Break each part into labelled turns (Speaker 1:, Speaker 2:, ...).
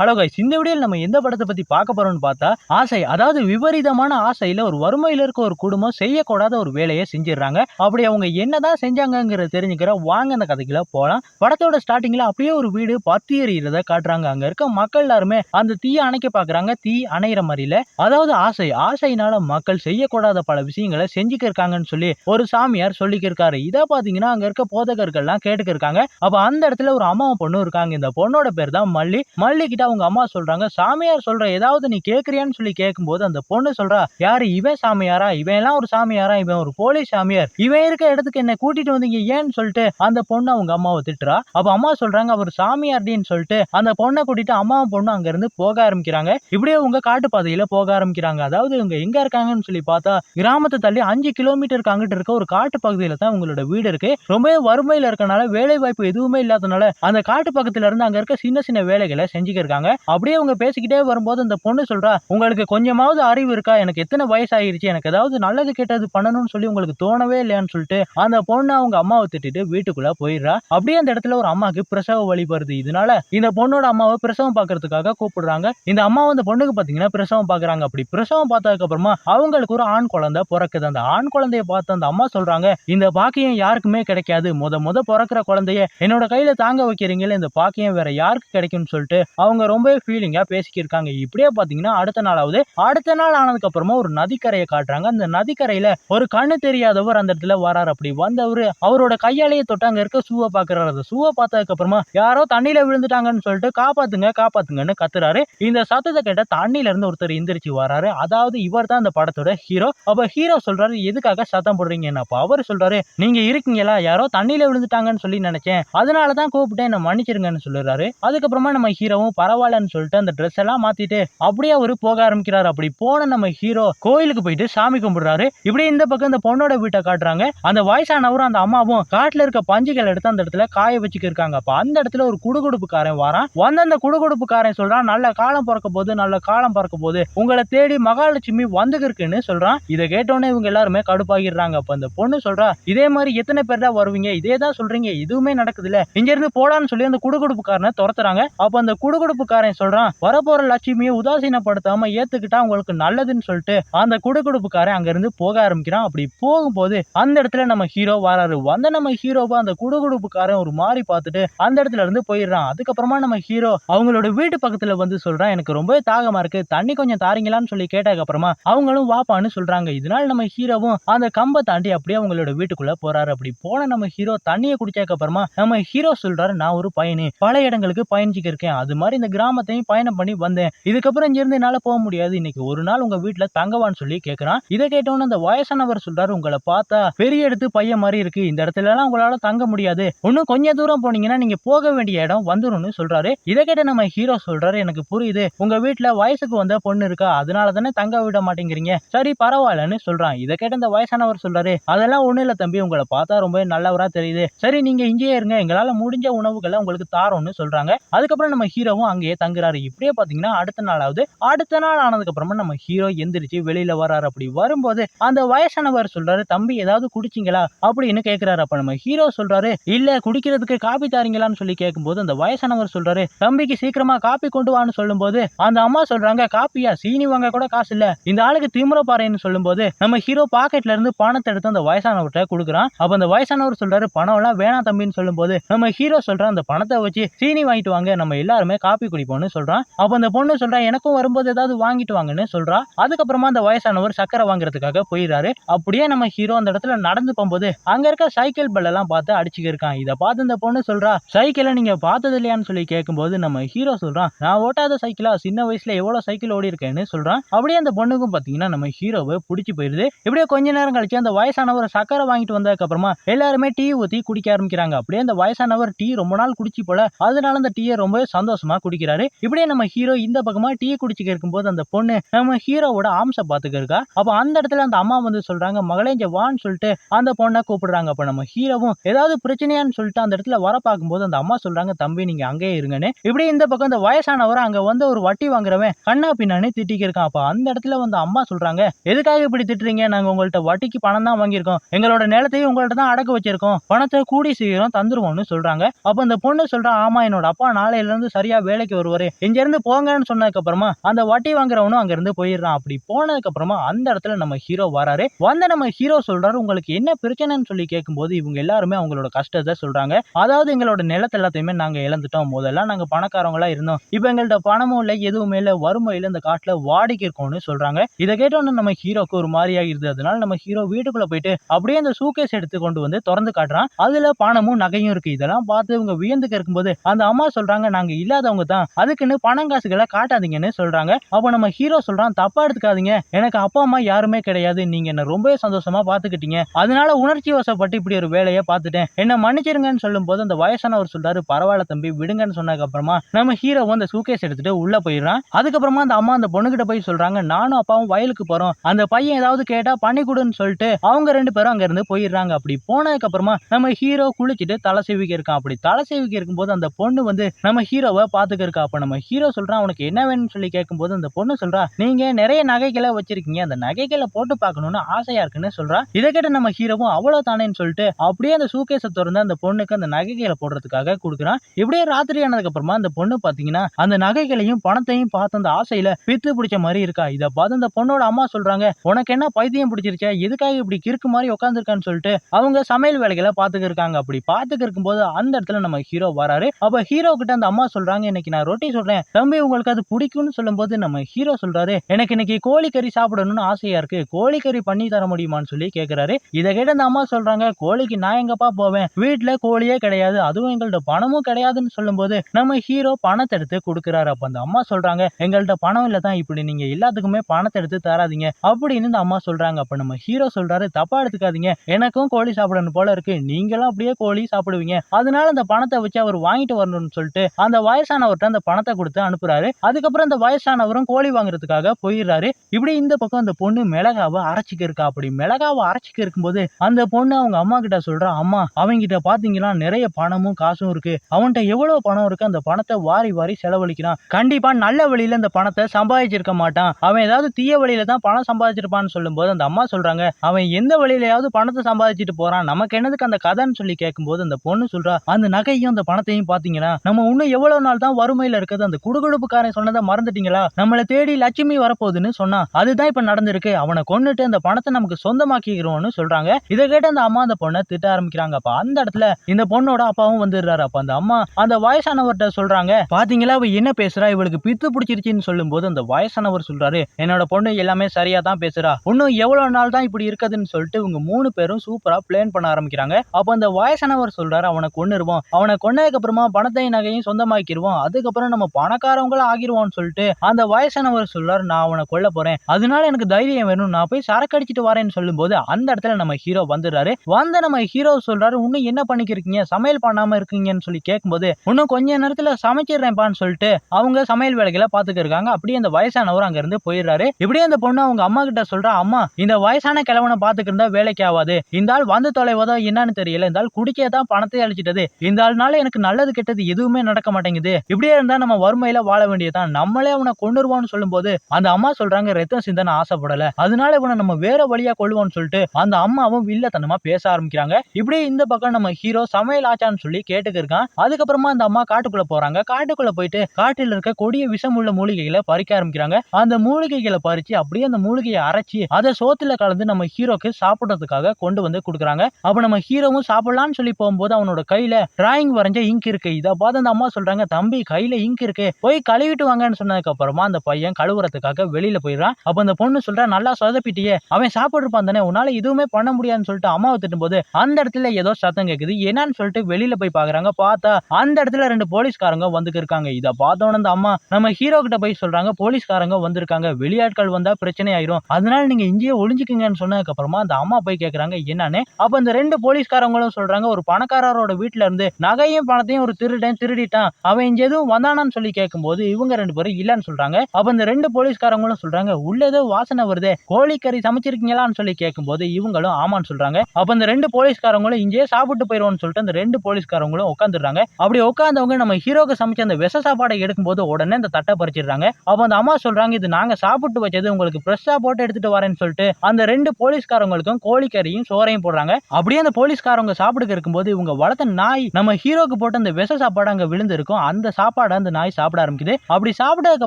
Speaker 1: Hello guys இந்த வீடியோவில் நம்ம எந்த படத்தை பற்றி பார்க்க போகிறோம்னு பார்த்தா ஆசை அதாவது விபரீதமான ஆசையில ஒரு வறுமையில் இருக்க ஒரு குடும்பம் செய்யக்கூடாத ஒரு வேலையை செஞ்சிடுறாங்க. அப்படி அவங்க என்னதான் செஞ்சாங்கங்கிறத தெரிஞ்சுக்கிற வாங்க அந்த கதைக்குள்ள போகலாம் படத்தோட ஸ்டார்டிங்ல அப்படியே ஒரு வீடு பத்தி எறிகிறத காட்டுறாங்க. அங்க இருக்க மக்கள் எல்லாருமே அந்த தீயை அணைக்க பாக்குறாங்க தீ அணையிற மாதிரி அதாவது ஆசை ஆசையினால மக்கள் செய்யக்கூடாத பல விஷயங்களை செஞ்சுக்க இருக்காங்கன்னு சொல்லி ஒரு சாமியார் சொல்லிக்க இருக்காரு இதை பாத்தீங்கன்னா அங்க இருக்க போதகர்கள்லாம் கேட்டுக்க இருக்காங்க அப்ப அந்த இடத்துல ஒரு அம்மாவும் பொண்ணு இருக்காங்க. இந்த பொண்ணோட பேர் தான் மல்லி. மல்லி கிட்ட அவங்க அம்மா சொல்றாங்க சாமியார் சொல்ற ஏதாவது நீ கேக்குறியான்னு சொல்லி கேட்கும்போது அந்த பொண்ணு சொல்றா யாரு இவன் சாமியாரா? இவன் எல்லாம் ஒரு சாமியாரா? இவன் ஒரு போலீஸ் சாமியார். இவன் இருக்க இடத்துக்கு என்ன கூட்டிட்டு வந்தீங்க ஏன்னு சொல்லிட்டு அந்த பொண்ணு அவங்க அம்மாவை திட்டுறா. அப்ப அம்மா சொல்றாங்க அவர் சாமியார்டின்னு சொல்லிட்டு அந்த பொண்ணை கூட்டிட்டு அம்மாவும் பொண்ணு அங்க இருந்து போக ஆரம்பிக்கிறாங்க. இப்படியே உங்க காட்டு பாதையில போக ஆரம்பிக்கிறாங்க. அதாவது இவங்க எங்க இருக்காங்கன்னு சொல்லி பார்த்தா கிராமத்தை தள்ளி அஞ்சு கிலோமீட்டருக்கு அங்கிட்டு இருக்க ஒரு காட்டு பகுதியில தான் உங்களோட வீடு இருக்கு. ரொம்பவே வறுமையில இருக்கனால வேலை வாய்ப்பு எதுவுமே இல்லாதனால அந்த காட்டு பக்கத்துல இருந்து அங்க இருக்க சின்ன சின்ன வேலைகளை செஞ்சுக்க இருக்காங்க. அப்படியே அவங்க பேசிக்கிட்டே வரும்போது அந்த பொண்ணு சொல்றா உங்களுக்கு கொஞ்சமாவது அறிவு இருக்கா? எனக்கு எத்தனை வயசாயிருச்சு? எனக்கு ஏதாவது நல்லது கெட்டது பண்ணணும்னு சொல்லி உங்களுக்கு தோணவே இல்லையான்னு சொல்லிட்டு அந்த பொண்ணு அவங்க அம்மாவை திட்டிட்டு வீட்டுக்குள்ள போயிடுறா. அப்படியே அந்த இடத்துல ஒரு அம்மாக்கு பிரசவ வழிபடுது வருது. இதனால இந்த பொண்ணோட அம்மாவை பிரசவம் பார்க்கறதுக்காக கூப்பிடுறாங்க. இந்த அம்மா அந்த பொண்ணுக்கு பாத்தீங்கன்னா பிரசவம் பாக்குறாங்க அப்படி பிரசவம் பார்த்ததுக்கு அப்புறமா அவங்களுக்கு ஒரு ஆண் குழந்தை பிறக்குது. அந்த ஆண் குழந்தைய பார்த்து அந்த அம்மா சொல்றாங்க இந்த பாக்கியம் யாருக்குமே கிடைக்காது. முத முத பிறக்கிற குழந்தைய என்னோட கையில தாங்க வைக்கிறீங்களே இந்த பாக்கியம் வேற யாருக்கு கிடைக்கும்னு சொல்லிட்டு அவங்க ரொம்பவே ஃபீலிங்காக பேசிக்கிருக்காங்க. இப்படியே பார்த்தீங்கன்னா அடுத்த நாளாவது அடுத்த நாள் ஆனதுக்கு அப்புறமா ஒரு நதிக்கரையை காட்டுறாங்க. அந்த நதிக்கரையில் ஒரு கண்ணு தெரியாதவர் அந்த இடத்துல வரார். அப்படி வந்தவர் அவரோட கையாலேயே தொட்டாங்க இருக்க சூவை பார்க்குறாரு அந்த சூவை பார்த்ததுக்கு அப்புறமா யாரோ தண்ணியில் விழுந்துட்டாங்கன்னு சொல்லிட்டு காப்பாத்துங்க காப்பாத்துங்கன்னு கத்துறாரு. இந்த சத்தத்தை கேட்ட தண்ணியில இருந்து ஒருத்தர் எந்திரிச்சு வராரு. அதாவது இவர் தான் அந்த படத்தோட ஹீரோ அப்போ ஹீரோ சொல்றாரு எதுக்காக சத்தம் போடுறீங்கன்னு? அப்போ அவர் சொல்றாரு நீங்க இருக்கீங்களா? யாரோ தண்ணியில் விழுந்துட்டாங்கன்னு சொல்லி நினைச்சேன். அதனால தான் கூப்பிட்டேன். என்ன மன்னிச்சிருங்கன்னு சொல்லுறாரு. அதுக்கப்புறமா நம்ம ஹீரோவும் பரவாயில்லன்னு சொல்லிட்டு அந்த ட்ரெஸ் எல்லாம் மாத்திட்டு அப்படியே அவரு போக ஆரம்பிக்கிறாரு. அப்படி போன நம்ம ஹீரோ கோயிலுக்கு போயிட்டு சாமி கும்பிடுறாரு. இப்படி இந்த பக்கம் இந்த பொண்ணோட வீட்டை காட்டுறாங்க. அந்த வயசானவரும் அந்த அம்மாவும் காட்டுல இருக்க பஞ்சுகள் எடுத்து அந்த இடத்துல காய வச்சுக்க இருக்காங்க. அப்ப அந்த இடத்துல ஒரு குடுகுடுப்புக்காரன் வரான். வந்த அந்த குடுகுடுப்புக்காரன் சொல்றான் நல்ல காலம் பிறக்க போது நல்ல காலம் பிறக்க போது உங்களை தேடி மகாலட்சுமி வந்துகிருக்குன்னு சொல்றான். இதை கேட்டோன்னே இவங்க எல்லாருமே கடுப்பாகிடுறாங்க. அப்ப அந்த பொண்ணு சொல்றா இதே மாதிரி எத்தனை பேர் தான் வருவீங்க? இதே தான் சொல்றீங்க. எதுவுமே நடக்குது இல்ல இங்க இருந்து போடான்னு சொல்லி அந்த குடுகுடுப்புக்காரனை துரத்துறாங்க. அப்ப அந்த குடுகுடுப்பு குடுகுடுப்புக்காரன் சொல்றான் வரப்போற லட்சுமியை உதாசீனப்படுத்தாம ஏத்துக்கிட்டா உங்களுக்கு நல்லதுன்னு சொல்லிட்டு அந்த குடுகுடுப்புக்காரன் அங்க இருந்து போக ஆரம்பிக்கிறான். அப்படி போகும்போது அந்த இடத்துல நம்ம ஹீரோ வராரு. வந்த நம்ம ஹீரோவை அந்த குடுகுடுப்புக்காரன் ஒரு மாதிரி பார்த்துட்டு அந்த இடத்துல இருந்து போயிடுறான். அதுக்கப்புறமா நம்ம ஹீரோ அவங்களோட வீட்டு பக்கத்துல வந்து சொல்றான் எனக்கு ரொம்பவே தாகமா இருக்கு. தண்ணி கொஞ்சம் தாரீங்களான்னு சொல்லி கேட்டதுக்கு அப்புறமா அவங்களும் வாப்பான்னு சொல்றாங்க. இதனால நம்ம ஹீரோவும் அந்த கம்பை தாண்டி அப்படியே அவங்களோட வீட்டுக்குள்ள போறாரு. அப்படி போன நம்ம ஹீரோ தண்ணியை குடிச்சதுக்கு அப்புறமா நம்ம ஹீரோ சொல்றாரு நான் ஒரு பயணி. பல இடங்களுக்கு பயணிச்சுக்க இருக்கேன் அது மாதிரி இந்த கிராமத்தையும் பயணம் பண்ணி வந்தேன். இதுக்கப்புறம் இங்கிருந்து என்னால் போக முடியாது. இன்னைக்கு ஒரு நாள் உங்க வீட்டுல தங்கவான்னு சொல்லி கேட்குறான் இதை கேட்டோன்னு அந்த வயசானவர் சொல்றாரு உங்களை பார்த்தா பெரிய எடுத்து பையன் மாதிரி இருக்கு. இந்த இடத்துல எல்லாம் உங்களால தங்க முடியாது. இன்னும் கொஞ்சம் தூரம் போனீங்கன்னா நீங்க போக வேண்டிய இடம் வந்துரும்னு சொல்றாரு. இதை கேட்ட நம்ம ஹீரோ சொல்றாரு எனக்கு புரியுது. உங்க வீட்டுல வயசுக்கு வந்த பொண்ணு இருக்கா? அதனால தானே தங்க விட மாட்டேங்கிறீங்க. சரி பரவாயில்லன்னு சொல்றான். இதை கேட்ட இந்த வயசானவர் சொல்றாரு அதெல்லாம் ஒண்ணும் இல்ல தம்பி. உங்களை பார்த்தா ரொம்ப நல்லவரா தெரியுது. சரி நீங்க இங்கேயே இருங்க. எங்களால முடிஞ்ச உணவுகளை உங்களுக்கு தாரோம்னு சொல்றாங்க. அதுக்கப்புறம் நம்ம ஹீரோவும் அங்கேயே தங்குறாரு. இப்படியே பாத்தீங்கன்னா அடுத்த நாளாவது அடுத்த நாள் ஆனதுக்கு அப்புறமா நம்ம ஹீரோ எந்திரிச்சு வெளியில வராரு அப்படி வரும்போது அந்த வயசானவர் சொல்றாரு தம்பி ஏதாவது குடிச்சிங்களா? அப்படின்னு கேட்குறாரு அப்ப நம்ம ஹீரோ சொல்றாரு இல்ல குடிக்கிறதுக்கு காப்பி தாரீங்களான்னு சொல்லி கேட்கும்போது அந்த வயசானவர் சொல்றாரு தம்பிக்கு சீக்கிரமா காப்பி கொண்டு வான்னு சொல்லும்போது அந்த அம்மா சொல்றாங்க காப்பியா? சீனி வாங்க கூட காசு இல்ல. இந்த ஆளுக்கு திமுற பாறைன்னு சொல்லும்போது நம்ம ஹீரோ பாக்கெட்ல இருந்து பணத்தை எடுத்து அந்த வயசானவர்கிட்ட கொடுக்குறான். அப்ப அந்த வயசானவர் சொல்றாரு பணம் எல்லாம் வேணாம் தம்பின்னு சொல்லும்போது நம்ம ஹீரோ சொல்றான் அந்த பணத்தை வச்சு சீனி வாங்கிட்டு வாங்க. நம்ம எல்லாருமே காப்பி குடிப்போம்னு சொல்றான் அப்ப அந்த பொண்ணு சொல்றா எனக்கும் வரும்போது ஏதாவது வாங்கிட்டு வாங்கன்னு சொல்றா. அதுக்கப்புறமா அந்த வயசானவர் சக்கரை வாங்குறதுக்காக போயிடுறாரு. அப்படியே நம்ம ஹீரோ அந்த இடத்துல நடந்து போகும்போது அங்க இருக்க சைக்கிள் பல்லெல்லாம் எல்லாம் பார்த்து அடிச்சுக்க இருக்கான் இதை பார்த்து இந்த பொண்ணு சொல்றா சைக்கிளை நீங்க பார்த்தது இல்லையான்னு சொல்லி கேட்கும்போது நம்ம ஹீரோ சொல்றான் நான் ஓட்டாத சைக்கிளா? சின்ன வயசுல எவ்வளவு சைக்கிள் ஓடி இருக்கேன்னு சொல்றான் அப்படியே அந்த பொண்ணுக்கும் பாத்தீங்கன்னா நம்ம ஹீரோவை பிடிச்சி போயிருது இப்படியே கொஞ்ச நேரம் கழிச்சு அந்த வயசானவர் சக்கரை வாங்கிட்டு வந்ததுக்கு அப்புறமா எல்லாருமே டீ ஊத்தி குடிக்க ஆரம்பிக்கிறாங்க. அப்படியே அந்த வயசானவர் டீ ரொம்ப நாள் குடிச்சு போல. அதனால அந்த டீயை ரொம்ப சந்தோஷமா குடிக்கிறாரு இப்படியே நம்ம ஹீரோ இந்த பக்கமா டீ குடிச்சுக்க இருக்கும்போது அந்த பொண்ணு நம்ம ஹீரோவோட ஆம்ச பாத்துக்க இருக்கா? அப்ப அந்த இடத்துல அந்த அம்மா வந்து சொல்றாங்க மகளே இங்க வான்னு சொல்லிட்டு அந்த பொண்ணை கூப்பிடுறாங்க. அப்ப நம்ம ஹீரோவும் ஏதாவது பிரச்சனையான்னு சொல்லிட்டு அந்த இடத்துல வர பார்க்கும்போது அந்த அம்மா சொல்றாங்க தம்பி நீங்க அங்கேயே இருங்கன்னு. இப்படி இந்த பக்கம் இந்த வயசானவர் அங்க வந்து ஒரு வட்டி வாங்குறவன் கண்ணா பின்னான்னு திட்டிக்க இருக்கான். அப்ப அந்த இடத்துல வந்து அம்மா சொல்றாங்க எதுக்காக இப்படி திட்டுறீங்க? நாங்க உங்கள்ட்ட வட்டிக்கு பணம் தான் வாங்கியிருக்கோம். எங்களோட நிலத்தையும் உங்கள்ட்ட தான் அடக்க வச்சிருக்கோம். பணத்தை கூடி சீக்கிரம் தந்துருவோம்னு சொல்றாங்க. அப்ப அந்த பொண்ணு சொல்றா ஆமா என்னோட அப்பா நாளையில இருந்து சரியா வேலைக்கு வேலைக்கு வருவாரு இங்க இருந்து போங்கன்னு சொன்னதுக்கு அப்புறமா அந்த வட்டி வாங்குறவனும் அங்கிருந்து போயிடுறான். அப்படி போனதுக்கு அப்புறமா அந்த இடத்துல நம்ம ஹீரோ வராரு. வந்த நம்ம ஹீரோ சொல்றாரு உங்களுக்கு என்ன பிரச்சனைன்னு சொல்லி கேட்கும்போது இவங்க எல்லாருமே அவங்களோட கஷ்டத்தை சொல்றாங்க. அதாவது எங்களோட நிலத்தை எல்லாத்தையுமே நாங்க இழந்துட்டோம். முதல்ல நாங்க பணக்காரங்களா இருந்தோம். இப்ப எங்கள்ட்ட பணமும் இல்லை எதுவுமே இல்லை. வறுமையில இந்த காட்டுல வாடிக்கை இருக்கோம்னு சொல்றாங்க. இதை கேட்டோன்னு நம்ம ஹீரோக்கு ஒரு மாதிரி மாதிரியாகிருது அதனால நம்ம ஹீரோ வீட்டுக்குள்ள போயிட்டு அப்படியே அந்த சூக்கேஸ் எடுத்து கொண்டு வந்து திறந்து காட்டுறான். அதுல பணமும் நகையும் இருக்கு. இதெல்லாம் பார்த்து இவங்க வியந்துக்க இருக்கும்போது அந்த அம்மா சொல்றாங்க நாங்க இல்லாதவங்க தான். அதுக்குன்னு பணம் காசுகளை காட்டாதீங்கன்னு சொல்றாங்க. அப்போ நம்ம ஹீரோ சொல்றான் தப்பா எடுத்துக்காதீங்க. எனக்கு அப்பா அம்மா யாருமே கிடையாது. நீங்க என்ன ரொம்பவே சந்தோஷமா பாத்துக்கிட்டீங்க அதனால உணர்ச்சி வசப்பட்டு இப்படி ஒரு வேலையை பார்த்துட்டேன். என்ன மன்னிச்சிருங்கன்னு சொல்லும் போது அந்த வயசானவர் சொல்றாரு பரவாயில்ல தம்பி விடுங்கன்னு சொன்னதுக்கு அப்புறமா நம்ம ஹீரோவும் அந்த சூகேஸ் எடுத்துட்டு உள்ள போயிடுறான். அதுக்கப்புறமா அந்த அம்மா அந்த பொண்ணுகிட்ட போய் சொல்றாங்க நானும் அப்பாவும் வயலுக்கு போறோம். அந்த பையன் ஏதாவது கேட்டா பண்ணி கொடுன்னு சொல்லிட்டு அவங்க ரெண்டு பேரும் அங்க இருந்து போயிடுறாங்க. அப்படி போனதுக்கு அப்புறமா நம்ம ஹீரோ குளிச்சுட்டு தலை சேவிக்க இருக்கான். அப்படி தலை சேவிக்க இருக்கும்போது அந்த பொண்ணு வந்து நம்ம ஹீரோவை பொண்ணுக்கு இருக்கா? அப்போ நம்ம ஹீரோ சொல்கிறான் உனக்கு என்ன வேணும்னு சொல்லி கேட்கும்போது அந்த பொண்ணு சொல்கிறா நீங்க நிறைய நகைகளை வச்சிருக்கீங்க. அந்த நகைகளை போட்டு பார்க்கணும்னு ஆசையாக இருக்குன்னு சொல்கிறா இதை கேட்ட நம்ம ஹீரோவும் அவ்வளவு தானேன்னு சொல்லிட்டு அப்படியே அந்த சூக்கேஸை திறந்து அந்த பொண்ணுக்கு அந்த நகைகளை போடுறதுக்காக கொடுக்குறான். இப்படியே ராத்திரி ஆனதுக்கப்புறமா அந்த பொண்ணு பார்த்தீங்கன்னா அந்த நகைகளையும் பணத்தையும் பார்த்து அந்த ஆசையில் பித்து பிடிச்ச மாதிரி இருக்கா. இதை பார்த்து அந்த பொண்ணோட அம்மா சொல்றாங்க உனக்கு என்ன பைத்தியம் பிடிச்சிருச்சா? எதுக்காக இப்படி கிறுக்கு மாதிரி உட்காந்துருக்கான்னு சொல்லிட்டு அவங்க சமையல் வேலைகளை பார்த்துக்கிருக்காங்க அப்படி பார்த்துக்கிருக்கும் இருக்கும்போது அந்த இடத்துல நம்ம ஹீரோ வராரு. அப்போ ஹீரோ கிட்ட அந்த அம்மா சொல்றாங்க இன்னைக்கு நான் ரொட்டி சொல்றேன். தம்பி உங்களுக்கு அது பிடிக்கும்னு சொல்லும்போது நம்ம ஹீரோ சொல்றாரு எனக்கு இன்னைக்கு கோழிக்கறி சாப்பிடணும்னு ஆசையா இருக்கு. கோழிக்கறி பண்ணி தர முடியுமான்னு சொல்லி கேக்குறாரு. இதை கேட்ட அந்த அம்மா சொல்றாங்க கோழிக்கு நான் எங்கப்பா போவேன்? வீட்டுல கோழியே கிடையாது. அதுவும் எங்கள்ட்ட பணமும் கிடையாதுன்னு சொல்லும்போது நம்ம ஹீரோ பணத்தை எடுத்து கொடுக்குறாரு. அப்ப அந்த அம்மா சொல்றாங்க எங்கள்ட்ட பணம் இல்லை தான் இப்படி நீங்க எல்லாத்துக்குமே பணத்தை எடுத்து தராதீங்க. அப்படின்னு இந்த அம்மா சொல்றாங்க. அப்ப நம்ம ஹீரோ சொல்றாரு தப்பா எடுத்துக்காதீங்க. எனக்கும் கோழி சாப்பிடணும் போல இருக்கு. நீங்களும் அப்படியே கோழி சாப்பிடுவீங்க. அதனால அந்த பணத்தை வச்சு அவர் வாங்கிட்டு வரணும்னு சொல்லிட்டு அந்த வயசானவர் வயசானவர்கிட்ட அந்த பணத்தை கொடுத்து அனுப்புறாரு. அதுக்கப்புறம் அந்த வயசானவரும் கோழி வாங்குறதுக்காக போயிடுறாரு. இப்படி இந்த பக்கம் அந்த பொண்ணு மிளகாவை அரைச்சிக்க இருக்கா? அப்படி மிளகாவை அரைச்சிக்க இருக்கும்போது அந்த பொண்ணு அவங்க அம்மா கிட்ட சொல்றா அம்மா அவங்கிட்ட பாத்தீங்கன்னா நிறைய பணமும் காசும் இருக்கு. அவன்கிட்ட எவ்வளவு பணம் இருக்கு? அந்த பணத்தை வாரி வாரி செலவழிக்கிறான். கண்டிப்பா நல்ல வழியில இந்த பணத்தை சம்பாதிச்சிருக்க மாட்டான். அவன் ஏதாவது தீய வழியில தான் பணம் சம்பாதிச்சிருப்பான்னு சொல்லும்போது அந்த அம்மா சொல்றாங்க அவன் எந்த வழியிலயாவது பணத்தை சம்பாதிச்சிட்டு போறான். நமக்கு என்னதுக்கு அந்த கதைன்னு சொல்லி கேட்கும்போது அந்த பொண்ணு சொல்றா அந்த நகையும் அந்த பணத்தையும் பாத்தீங்கன்னா நம்ம இன்னும் எவ்வளவு நாள் தான் வறுமையில இருக்கிறது அந்த குடுகுடுப்புக்காரன் சொன்னதை மறந்துட்டீங்களா? நம்மளை தேடி லட்சுமி வரப்போகுதுன்னு சொன்னா அதுதான் இப்ப நடந்திருக்கு. அவனை கொண்டுட்டு அந்த பணத்தை நமக்கு சொந்தமாக்கிக்கிறோம்னு சொல்றாங்க. இதை கேட்டு அந்த அம்மா அந்த பொண்ணை திட்ட ஆரம்பிக்கிறாங்க. அப்ப அந்த இடத்துல இந்த பொண்ணோட அப்பாவும் வந்துடுறாரு. அப்ப அந்த அம்மா அந்த வயசானவர்கிட்ட சொல்றாங்க பாத்தீங்களா அவ என்ன பேசுறா? இவளுக்கு பித்து பிடிச்சிருச்சுன்னு சொல்லும்போது அந்த வயசானவர் சொல்றாரு என்னோட பொண்ணு எல்லாமே சரியா தான் பேசுறா. இன்னும் எவ்வளவு நாள் தான் இப்படி இருக்குதுன்னு சொல்லிட்டு இவங்க மூணு பேரும் சூப்பரா பிளான் பண்ண ஆரம்பிக்கிறாங்க. அப்ப அந்த வயசானவர் சொல்றாரு அவனை கொண்டுருவோம் அவனை கொண்டதுக்கு அப்புறமா பணத்தையும் நகையும் சொந்தமாக்கிடுவோம் அது அதுக்கப்புறம் நம்ம பணக்காரவங்களும் ஆகிருவோம்னு சொல்லிட்டு அந்த வயசானவர் சொல்லார் நான் அவனை கொல்ல போறேன். அதனால எனக்கு தைரியம் வேணும். நான் போய் சரக்கு அடிச்சிட்டு வரேன்னு சொல்லும்போது அந்த இடத்துல நம்ம ஹீரோ வந்துடுறாரு. வந்த நம்ம ஹீரோ சொல்றாரு இன்னும் என்ன பண்ணிக்கிருக்கீங்க? சமையல் பண்ணாம இருக்கீங்கன்னு சொல்லி கேட்கும்போது இன்னும் கொஞ்ச நேரத்துல சமைச்சிடுறேன்ப்பான்னு சொல்லிட்டு அவங்க சமையல் வேலைகளை பாத்துக்க இருக்காங்க. அப்படியே அந்த வயசானவர் அங்க இருந்து போயிடுறாரு. இப்படியே அந்த பொண்ணு அவங்க அம்மா கிட்ட சொல்றா அம்மா இந்த வயசான கிழவனை பாத்துக்கிருந்தா வேலைக்கு ஆகாது. இந்த ஆள் வந்து தொலைவதோ என்னன்னு தெரியல. இந்த ஆள் குடிக்கே தான் பணத்தை அழிச்சிட்டது இந்த ஆள்னால எனக்கு நல்லது கெட்டது எதுவுமே நடக்க மாட்டேங்குது. இப்படியே இருந்தா நம்ம வறுமையில வாழ வேண்டியதான் நம்மளே அவனை கொண்டுருவோம்னு சொல்லும்போது அந்த அம்மா சொல்றாங்க ரத்தம் சிந்தனை ஆசைப்படல. அதனால இவனை நம்ம வேற வழியா கொள்வோம்னு சொல்லிட்டு அந்த அம்மாவும் வில்லத்தனமா பேச ஆரம்பிக்கிறாங்க. இப்படியே இந்த பக்கம் நம்ம ஹீரோ சமையல் ஆச்சான்னு சொல்லி கேட்டுக்கு இருக்கான். அதுக்கப்புறமா அந்த அம்மா காட்டுக்குள்ள போறாங்க. காட்டுக்குள்ள போயிட்டு காட்டில் இருக்க கொடிய விஷமுள்ள மூலிகைகளை பறிக்க ஆரம்பிக்கிறாங்க. அந்த மூலிகைகளை பறிச்சு அப்படியே அந்த மூலிகையை அரைச்சி அதை சோத்துல கலந்து நம்ம ஹீரோக்கு சாப்பிட்றதுக்காக கொண்டு வந்து கொடுக்குறாங்க. அப்ப நம்ம ஹீரோவும் சாப்பிடலாம்னு சொல்லி போகும்போது அவனோட கையில டிராயிங் வரைஞ்ச இங்க் இருக்கு. இதை பார்த்து அந்த அம்மா சொல்றாங்க தம்பி கை கையில இங்க் இருக்கு. போய் கழுவிட்டு வாங்கன்னு சொன்னதுக்கு அப்புறமா அந்த பையன் கழுவுறதுக்காக வெளியில போயிடுறான். அப்ப அந்த பொண்ணு சொல்றா நல்லா சொதப்பிட்டியே. அவன் சாப்பிட்டுருப்பான் தானே. உன்னால எதுவுமே பண்ண முடியாதுன்னு சொல்லிட்டு அம்மாவை திட்டும் போது அந்த இடத்துல ஏதோ சத்தம் கேக்குது. என்னன்னு சொல்லிட்டு வெளியில போய் பாக்குறாங்க. பார்த்தா அந்த இடத்துல ரெண்டு போலீஸ்காரங்க வந்துக்கு இருக்காங்க. இதை பார்த்தோன்னு அந்த அம்மா நம்ம ஹீரோ கிட்ட போய் சொல்றாங்க. போலீஸ்காரங்க வந்திருக்காங்க. வெளியாட்கள் வந்தா பிரச்சனை ஆயிரும். அதனால நீங்க இங்கேயே ஒளிஞ்சுக்குங்கன்னு சொன்னதுக்கு அப்புறமா அந்த அம்மா போய் கேக்குறாங்க என்னன்னு? அப்ப இந்த ரெண்டு போலீஸ்காரங்களும் சொல்றாங்க ஒரு பணக்காரரோட வீட்டுல இருந்து நகையும் பணத்தையும் ஒரு திருடன் திருடிட்டான். அவன் இங்க எதுவும் வந்தானான்னு சொல்லி கேட்கும்போது இவங்க ரெண்டு பேரும் இல்லைன்னு சொல்றாங்க. அப்ப இந்த ரெண்டு போலீஸ்காரங்களும் சொல்றாங்க உள்ள ஏதோ வாசனை வருதே கோழிக்கறி சமைச்சிருக்கீங்களான்னு சொல்லி கேட்கும்போது இவங்களும் ஆமான்னு சொல்றாங்க. அப்ப இந்த ரெண்டு போலீஸ்காரங்களும் இங்கே சாப்பிட்டு போயிருவோம்னு சொல்லிட்டு அந்த ரெண்டு போலீஸ்காரங்களும் உட்காந்துடுறாங்க அப்படி உட்காந்தவங்க நம்ம ஹீரோக்கு சமைச்ச அந்த விஷ சாப்பாடை எடுக்கும்போது உடனே இந்த தட்டை பறிச்சிடுறாங்க. அப்ப அந்த அம்மா சொல்றாங்க இது நாங்க சாப்பிட்டு வச்சது உங்களுக்கு ஃப்ரெஷ்ஷா போட்டு எடுத்துட்டு வரேன்னு சொல்லிட்டு. அந்த ரெண்டு போலீஸ்காரங்களுக்கும் கோழிக்கறியும் சோறையும் போடுறாங்க. அப்படியே அந்த போலீஸ்காரங்க சாப்பிடுக்க இருக்கும்போது இவங்க வளர்த்த நாய் நம்ம ஹீரோக்கு போட்டு அந்த விஷ சாப்பாடு அங்க விழுந்திருக்கும். அந்த சாப்பாடு சாப்பாடை அந்த நாய் சாப்பிட ஆரம்பிக்குது. அப்படி சாப்பிட்டதுக்கு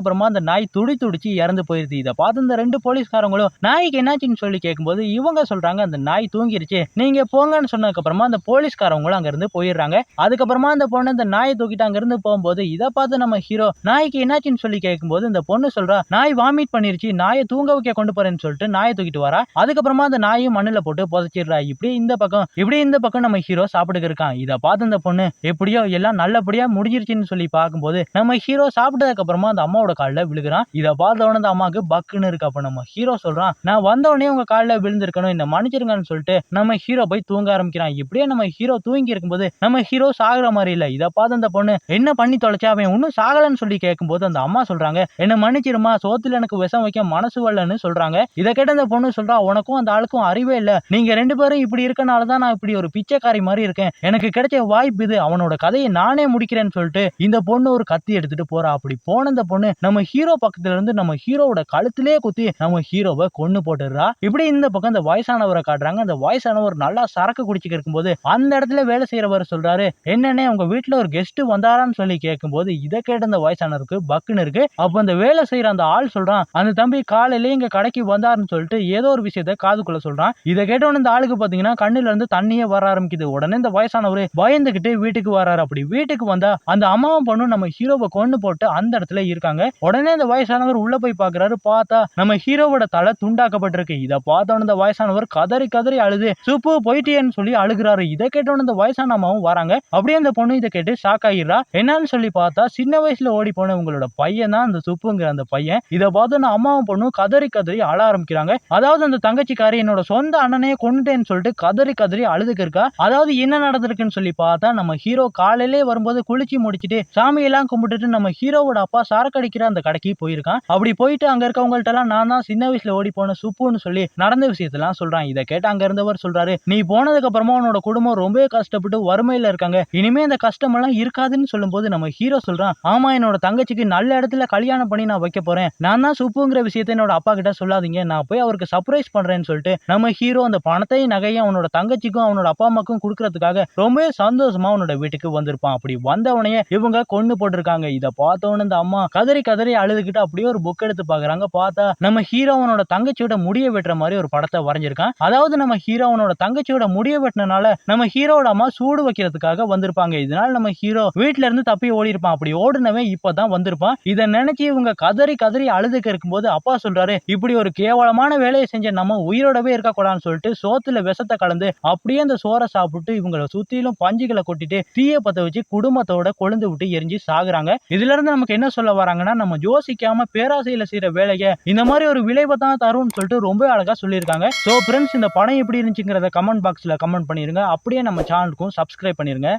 Speaker 1: அப்புறமா அந்த நாய் துடி துடிச்சு இறந்து போயிருது. இதை பார்த்து இந்த ரெண்டு போலீஸ்காரங்களும் நாய்க்கு என்னாச்சுன்னு சொல்லி கேட்கும்போது இவங்க சொல்றாங்க அந்த நாய் தூங்கிருச்சு. நீங்க போங்கன்னு சொன்னதுக்கு அப்புறமா அந்த போலீஸ்காரங்களும் அங்கிருந்து போயிடுறாங்க. அதுக்கப்புறமா அந்த பொண்ணு அந்த நாயை தூக்கிட்டு அங்க இருந்து போகும்போது இதை பார்த்து நம்ம ஹீரோ நாய்க்கு என்னாச்சுன்னு சொல்லி கேட்கும்போது இந்த பொண்ணு சொல்றா நாய் வாமிட் பண்ணிருச்சு நாயை தூங்க வைக்க கொண்டு போறேன்னு சொல்லிட்டு நாயை தூக்கிட்டு வரா. அதுக்கப்புறமா அந்த நாயும் மண்ணுல போட்டு புதைச்சிடுறா. இப்படி இந்த பக்கம் இப்படி இந்த பக்கம் நம்ம ஹீரோ சாப்பிட்டுக்கு இருக்கான். இதை பார்த்து இந்த பொண்ணு எப்படியோ எல்லாம் நல்லபடியா முடிஞ்சிருச்சுன்னு சொல்லி பார்க்கும்போது நம்ம ஹீரோ சாப்பிட்டதுக்கு அப்புறமா அந்த அம்மாவோட காலில் விழுகிறான். இதை பார்த்த உடனே அந்த அம்மாவுக்கு பக்குன்னு இருக்கு. அப்ப நம்ம ஹீரோ சொல்றான் நான் வந்த உடனே உங்க காலில் விழுந்திருக்கணும். இந்த மன்னிச்சிருங்கன்னு சொல்லிட்டு நம்ம ஹீரோ போய் தூங்க ஆரம்பிக்கிறான். இப்படியே நம்ம ஹீரோ தூங்கி இருக்கும்போது நம்ம ஹீரோ சாகுற மாதிரி இல்ல. இதை பார்த்து அந்த பொண்ணு என்ன பண்ணி தொலைச்சா? அவன் இன்னும் சாகலன்னு சொல்லி கேட்கும்போது அந்த அம்மா சொல்றாங்க என்ன மன்னிச்சிருமா சோத்துல எனக்கு விஷம் வைக்க மனசு வரலன்னு சொல்றாங்க. இதை கேட்ட அந்த பொண்ணு சொல்றா உனக்கும் அந்த ஆளுக்கும் அறிவே இல்ல. நீங்க ரெண்டு பேரும் இப்படி இருக்கனால தான் நான் இப்படி ஒரு பிச்சைக்காரி மாதிரி இருக்கேன். எனக்கு கிடைச்ச வாய்ப்பு இது. அவனோட கதையை நானே முடிக்கிறேன்னு சொல்லிட்டு இந்த பொண்ணு ஒரு கத்தி எடுத்துட்டு போறா. அப்படி போன அந்த பொண்ணு நம்ம ஹீரோ பக்கத்துல இருந்து நம்ம ஹீரோவோட கழுத்திலே குத்தி நம்ம ஹீரோவை கொண்டு போட்டுடுறா. இப்படி இந்த பக்கம் அந்த வயசானவரை காட்டுறாங்க. அந்த வயசானவர் நல்லா சரக்கு குடிச்சுக்க இருக்கும்போது அந்த இடத்துல வேலை செய்யறவர் சொல்றாரு என்னன்னே உங்க வீட்டுல ஒரு கெஸ்ட் வந்தாரான்னு சொல்லி கேட்கும்போது இதை கேட்ட அந்த வயசானவருக்கு பக்குன்னு இருக்கு. அப்ப அந்த வேலை செய்யற அந்த ஆள் சொல்றான் அந்த தம்பி காலையில இங்க கடைக்கு வந்தாருன்னு சொல்லிட்டு ஏதோ ஒரு விஷயத்த காதுக்குள்ள சொல்றான். இதை கேட்டவன இந்த ஆளுக்கு பாத்தீங்கன்னா கண்ணுல இருந்து தண்ணியே வர ஆரம்பிக்குது. உடனே இந்த வயசானவர் பயந்துகிட்டு வீட்டுக்கு வராரு அப்படி வீட்டுக்கு வந்தா அந்த அம்மாவும் பொண்ணும் நம்ம ஹீரோவை கொண்டு போட்டு அந்த இடத்துல இருக்காங்க. உடனே இந்த வயசானவர் உள்ள போய் பாக்குறாரு. பார்த்தா நம்ம ஹீரோவோட தலை துண்டாக்கப்பட்டிருக்கு. இதை பார்த்தோன்னு இந்த வயசானவர் கதறி கதறி அழுது சுப்பு போயிட்டேன்னு சொல்லி அழுகுறாரு. இதை கேட்டோன்னு இந்த வயசான அம்மாவும் வராங்க. அப்படியே அந்த பொண்ணு இதை கேட்டு ஷாக் ஆகிடுறா என்னன்னு சொல்லி பார்த்தா சின்ன வயசுல ஓடி போன உங்களோட பையன் தான் அந்த சுப்புங்கிற அந்த பையன். இதை பார்த்து நான் அம்மாவும் பொண்ணும் கதறி கதறி அழ ஆரம்பிக்கிறாங்க. அதாவது அந்த தங்கச்சிக்காரி என்னோட சொந்த அண்ணனையே கொண்டுட்டேன்னு சொல்லிட்டு கதறி கதறி அழுதுக்கு இருக்கா அதாவது என்ன நடந்திருக்குன்னு சொல்லி பார்த்தா நம்ம ஹீரோ காலையிலே வரும்போது குளிச்சு முடிச்சிட்டு சாமியெல்லாம் கும்பிட்டுட்டு நம்ம ஹீரோவோட அப்பா சரக்கு அடிக்கிற அந்த கடைக்கு போயிருக்கான். அப்படி போயிட்டு அங்க இருக்கவங்கள்ட்ட எல்லாம் நான் தான் சின்ன வயசுல ஓடி போன சுப்புன்னு சொல்லி நடந்த விஷயத்தெல்லாம் சொல்றான். இதை கேட்டு அங்க இருந்தவர் சொல்றாரு நீ போனதுக்கு அப்புறமா உன்னோட குடும்பம் ரொம்ப கஷ்டப்பட்டு வறுமையில இருக்காங்க. இனிமே இந்த கஷ்டம் எல்லாம் இருக்காதுன்னு சொல்லும்போது நம்ம ஹீரோ சொல்றான் ஆமா என்னோட தங்கச்சிக்கு நல்ல இடத்துல கல்யாணம் பண்ணி நான் வைக்க போறேன். நான் தான் சுப்புங்கிற விஷயத்த என்னோட அப்பா கிட்ட சொல்லாதீங்க. நான் போய் அவருக்கு சர்ப்ரைஸ் பண்றேன்னு சொல்லிட்டு நம்ம ஹீரோ அந்த பணத்தையும் நகையும் அவனோட தங்கச்சிக்கும் அவனோட அப்பா அம்மாக்கும் கொடுக்கறதுக்காக ரொம்ப சந்தோஷமா அவனோட வீட்டுக்கு வந்திருப்பான். அப்படி வந்தவனையே இவங்க கொண்டு போட்டிருக்காங்க. இதை பார்த்தோன்னு இந்த அம்மா கதறி கதறி அழுதுகிட்டு அப்படியே ஒரு புக் எடுத்து பாக்குறாங்க பார்த்தா நம்ம ஹீரோவனோட தங்கச்சியோட முடிய வெட்டுற மாதிரி ஒரு படத்தை வரைஞ்சிருக்கான். அதாவது நம்ம ஹீரோவனோட தங்கச்சியோட முடிய வெட்டினால நம்ம ஹீரோட அம்மா சூடு வைக்கிறதுக்காக வந்திருப்பாங்க. இதனால நம்ம ஹீரோ வீட்டுல இருந்து தப்பி ஓடி இருப்பான் அப்படி ஓடுனவன் இப்பதான் வந்திருப்பான். இதை நினைச்சு இவங்க கதறி கதறி அழுதுக்கு இருக்கும்போது அப்பா சொல்றாரு இப்படி ஒரு கேவலமான வேலையை செஞ்ச நம்ம உயிரோடவே இருக்கக்கூடாதுன்னு சொல்லிட்டு சோத்துல விஷத்தை கலந்து அப்படியே அந்த சோறை சாப்பிட்டு இவங்களை சுத்திலும் பஞ்சுகளை கொட்டிட்டு தீய பத்த வச்சு குடும்பத்தோட கொழுந்து விட்டு எரிஞ்சு சாகுறாங்க. இதுல இருந்து நமக்கு என்ன சொல்ல வராங்கன்னா நம்ம யோசிக்காம பேராசையில செய்யற வேலையை இந்த மாதிரி ஒரு விளைவை தான் தரும்னு சொல்லிட்டு ரொம்ப அழகா சொல்லியிருக்காங்க. ஸோ ஃப்ரெண்ட்ஸ் இந்த படம் எப்படி இருந்துச்சுங்கிறத கமெண்ட் பாக்ஸ்ல கமெண்ட் பண்ணிருங்க. அப்படியே நம்ம சேனலுக்கும் சப்ஸ்கிரைப் பண்ணிருங்க.